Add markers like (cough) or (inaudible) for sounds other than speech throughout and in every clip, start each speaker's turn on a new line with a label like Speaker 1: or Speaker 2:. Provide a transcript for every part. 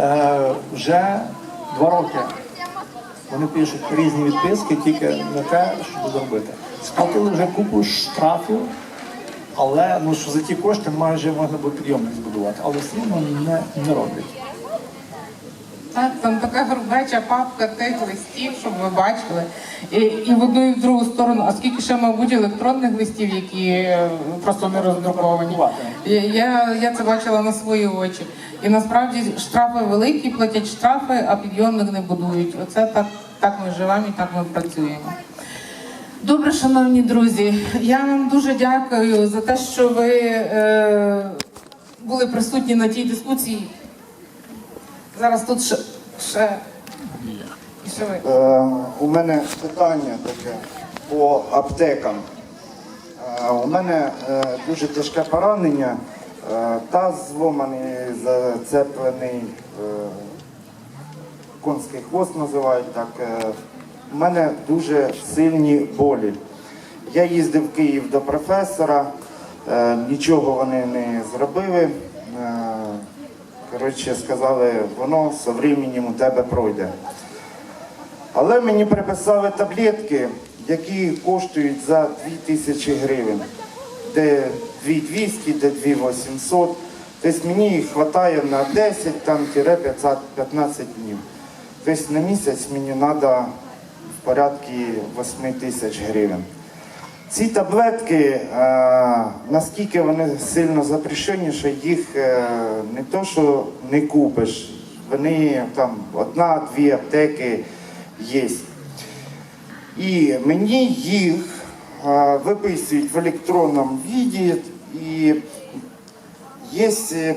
Speaker 1: Е, вже два роки вони пишуть різні відписки тільки на те, щоб зробити. Сплатили вже купу штрафів, але ну, що за ті кошти майже можна було підйомник збудувати, але все одно не, не роблять.
Speaker 2: Так, там така грубеча папка тих листів, щоб ви бачили. І, і в одну і в другу сторону. А скільки ще, мабуть, електронних листів, які е, просто не роздруковані. Я, я, це бачила на свої очі. І насправді штрафи великі, платять штрафи, а підйомник не будують. Оце так, так ми живемо і так ми працюємо. Добре, шановні друзі, я вам дуже дякую за те, що ви е, були присутні на тій дискусії. Зараз тут ще, ще, ще ви.
Speaker 3: Е, у мене питання таке по аптекам. Е, у мене е, дуже тяжке поранення, е, таз зломаний, зацеплений, е, конський хвост називають так. Е, у мене дуже сильні болі. Я їздив в Київ до професора, е, нічого вони не зробили. Е, коротше, сказали, воно з часом у тебе пройде. Але мені приписали таблетки, які коштують за 2000 гривень. Де 2200, де 2800. Тобто мені їх вистачає на 10 там, тире 15 днів. Тобто на місяць мені треба в порядку 8 тисяч гривень. Ці таблетки, е, наскільки вони сильно запрещені, що їх е, не то, що не купиш, вони там одна-дві аптеки є. І мені їх е, виписують в електронному віді, і є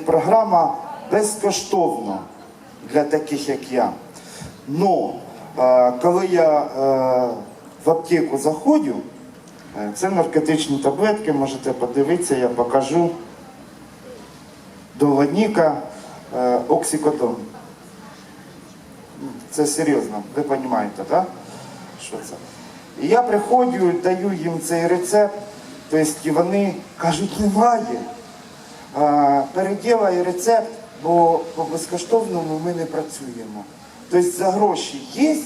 Speaker 3: програма безкоштовно для таких, як я. Но коли я в аптеку заходжу, це наркотичні таблетки, можете подивитися, я покажу. Долоніка, е, оксикодон. Це серйозно, ви розумієте, так? Що це? І я приходжу, даю їм цей рецепт, тобто вони кажуть, немає. А, переділай рецепт, бо по безкоштовному ми не працюємо. Тобто за гроші є,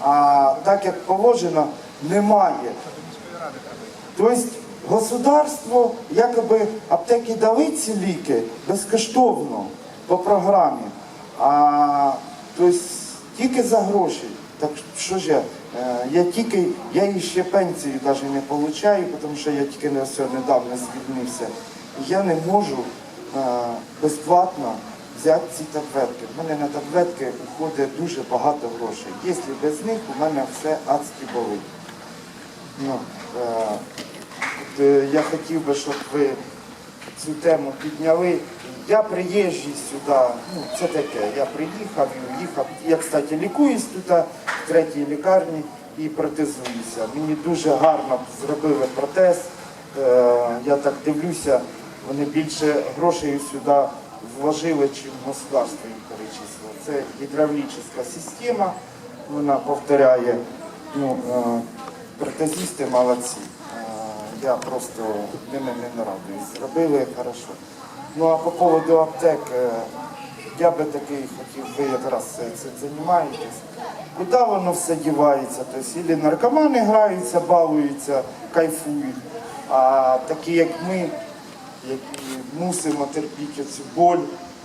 Speaker 3: а так як положено, немає. Тобто государство якоби аптеки дали ці ліки безкоштовно по програмі, а тобто тільки за гроші. Так що ж я? Е, Я тільки, я і ще пенсію навіть не отримую, тому що я тільки не все недавно звільнився. Я не можу е, безплатно взяти ці таблетки. У мене на таблетки уходить дуже багато грошей. Якщо без них у мене все адськи болить. Ну, е, я хотів би, щоб ви цю тему підняли. Я приїжджий сюди, ну це таке. Я приїхав і уїхав. Я, кстати, лікуюсь тут в третій лікарні і протезуюся. Мені дуже гарно зробили протез. Е, я так дивлюся, вони більше грошей сюди вложили, чим государство їм перечислило. Це гідравлічна система, вона повторяє. Ну, е, протезісти молодці. Я просто ними не нарадуюсь. Зробили хорошо. Ну а по поводу аптек, е, я би такий хотів, ви якраз це займаєтесь. Куди воно все дівається? Тобто, ілі наркомани граються, балуються, кайфують. А такі, як ми, які мусимо терпіти цю боль,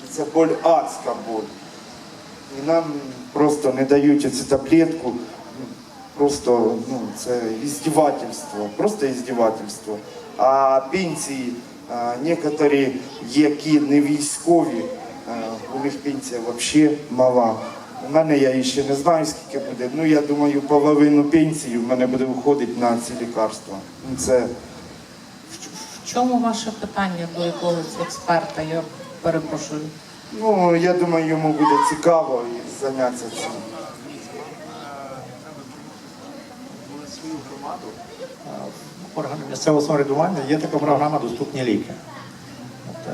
Speaker 3: і це боль адська боль. І нам просто не дають цю таблетку. Просто ну, це іздівательство, просто іздівательство. А пенсії, некоторі, які не військові, у них пенсія взагалі мала. У мене я ще не знаю, скільки буде. Ну я думаю, половину пенсії в мене буде виходити на ці лікарства. Ну, Це
Speaker 2: В чому ваше питання до якогось експерта? Я перепрошую.
Speaker 3: ну я думаю, йому буде цікаво і зайнятися цим.
Speaker 1: Свою громаду. е, в органах місцевого самоврядування є така програма Доступні ліки.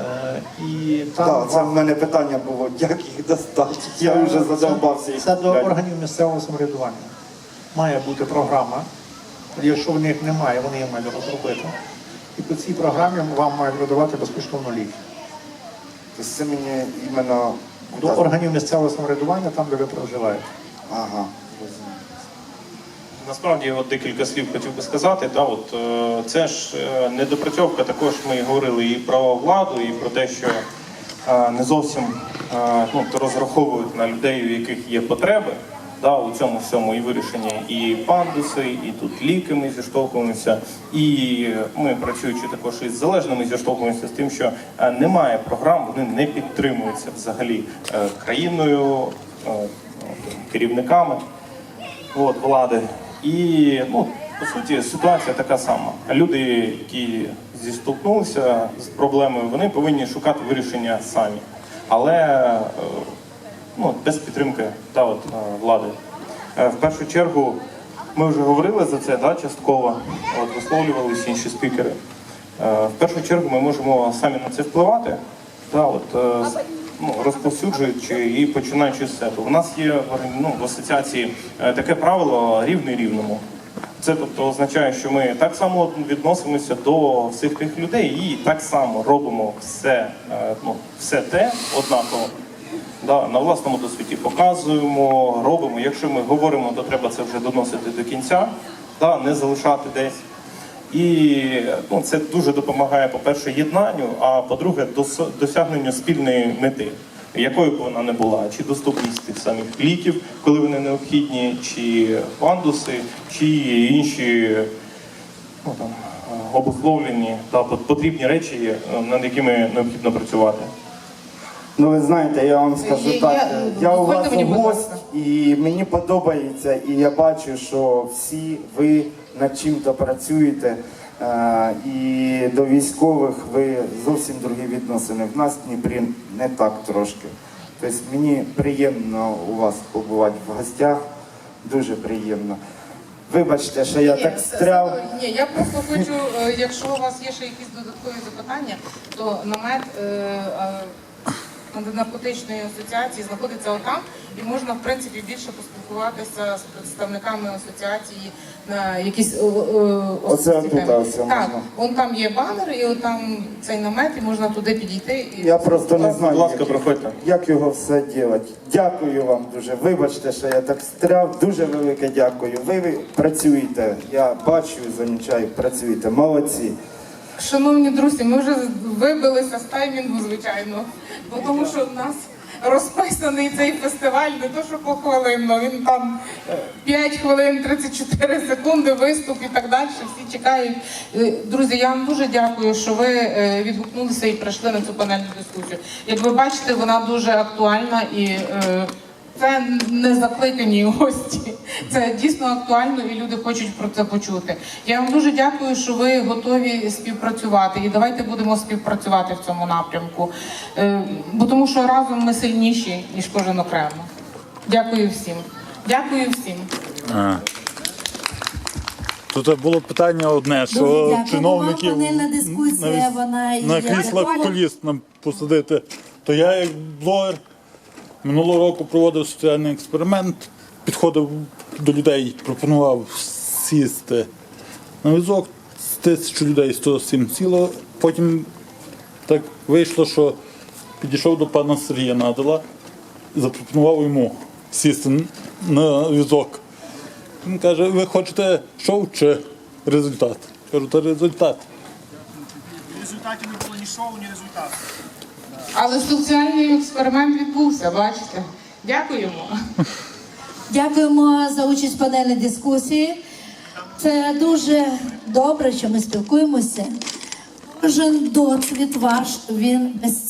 Speaker 1: Е, і там
Speaker 3: Так, це в мене питання було, як їх достати. Я вже задовбався їх.
Speaker 1: Це до органів місцевого самоврядування. Має бути програма. Якщо в них немає, вони її мають розробити. І по цій програмі вам мають видавати безкоштовно ліки.
Speaker 3: Тобто це мені іменно
Speaker 1: до органів місцевого самоврядування, там, де ви проживаєте.
Speaker 3: Ага.
Speaker 4: Насправді, от декілька слів хотів би сказати. Та от е, це ж е, недопрацьовка. Також ми говорили і про владу, і про те, що е, не зовсім ну, розраховують на людей, у яких є потреби. Да, у цьому всьому і вирішення і пандуси, і тут ліки ми зіштовхуємося, і ми працюючи також із залежними, зіштовхуємося з тим, що немає програм, вони не підтримуються взагалі країною, е, керівниками от, влади. І ну, по суті ситуація така сама. Люди, які зіштовхнулися з проблемою, вони повинні шукати вирішення самі. Але е, ну, без підтримки та, от, е, влади. Е, В першу чергу ми вже говорили за це да, частково, от, висловлювалися інші спікери. В першу чергу ми можемо самі на це впливати. Та, от, ну, розповсюджуючи і починаючи з себе. У нас є ну, в асоціації е, таке правило рівний рівному. Це тобто означає, що ми так само відносимося до всіх тих людей і так само робимо все, е, ну, все те однаково. Да, на власному досвіді показуємо, робимо. Якщо ми говоримо, то треба це вже доносити до кінця, да, не залишати десь. І ну, це дуже допомагає, по-перше, єднанню, а по-друге, дос- досягненню спільної мети, якою б вона не була, чи доступність тих самих ліків, коли вони необхідні, чи пандуси, чи інші ну, там, е, обусловлені та потрібні речі, е, над якими необхідно працювати.
Speaker 3: Ну, ви знаєте, я вам скажу так,
Speaker 2: є-
Speaker 3: я у вас гость, і мені подобається, і я бачу, що всі ви над чим-то працюєте. е, І до військових ви зовсім другі відносини. В нас в Дніпрі не так трошки. Тобто мені приємно у вас побувати в гостях, дуже приємно. Вибачте, що я
Speaker 2: Ні,
Speaker 3: так стряв.
Speaker 2: Ні, я просто хочу, е, якщо у вас є ще якісь додаткові запитання, то намет е, е, антинаркотичної асоціації знаходиться отам, і можна в принципі більше поспілкуватися з представниками асоціації на якісь е, е,
Speaker 3: Оце
Speaker 2: особисті
Speaker 3: отут,
Speaker 2: теми. Так,
Speaker 3: можна.
Speaker 2: он там є банер, і от там цей намет, і можна туди підійти. І...
Speaker 3: Я просто не знаю,
Speaker 4: Будь ласка,
Speaker 3: як,
Speaker 4: проходьте.
Speaker 3: як його все робити. Дякую вам дуже. Вибачте, що я так стряв. Дуже велике дякую. Ви, ви працюєте. Я бачу, замічаю, працюєте. Молодці.
Speaker 2: Шановні друзі, ми вже вибилися з таймінгу, звичайно, бо тому що в нас розписаний цей фестиваль не то, що похвилинно, він там е, 5 хвилин 34 секунди, виступ і так далі. Всі чекають. Е, Друзі, я вам дуже дякую, що ви е, відгукнулися і прийшли на цю панельну дискусію. Як ви бачите, вона дуже актуальна і. Це не закликані (laughs) гості. Це дійсно актуально, і люди хочуть про це почути. Я вам дуже дякую, що ви готові співпрацювати. І давайте будемо співпрацювати в цьому напрямку. Е, Бо тому що разом ми сильніші, ніж кожен окремо. Дякую всім. Дякую всім.
Speaker 5: Тут було питання одне, що
Speaker 6: дякую.
Speaker 5: чиновників
Speaker 6: дискусія,
Speaker 5: на,
Speaker 6: вона
Speaker 5: на кріслах коліс нам посадити. То я як блогер минулого року проводив соціальний експеримент, підходив до людей, пропонував сісти на візок з тисячу людей 107 сіло. Потім так вийшло, що підійшов до пана Сергія Надала, запропонував йому сісти на візок. Він каже, ви хочете шоу чи результат? Кажу, та результат.
Speaker 7: результатів не було ні шоу, ні результату.
Speaker 2: Але соціальний експеримент відбувся, бачите. Дякуємо.
Speaker 6: Дякуємо за участь в панельній дискусії. Це дуже добре, що ми спілкуємося. Кожен досвід ваш він безцінний.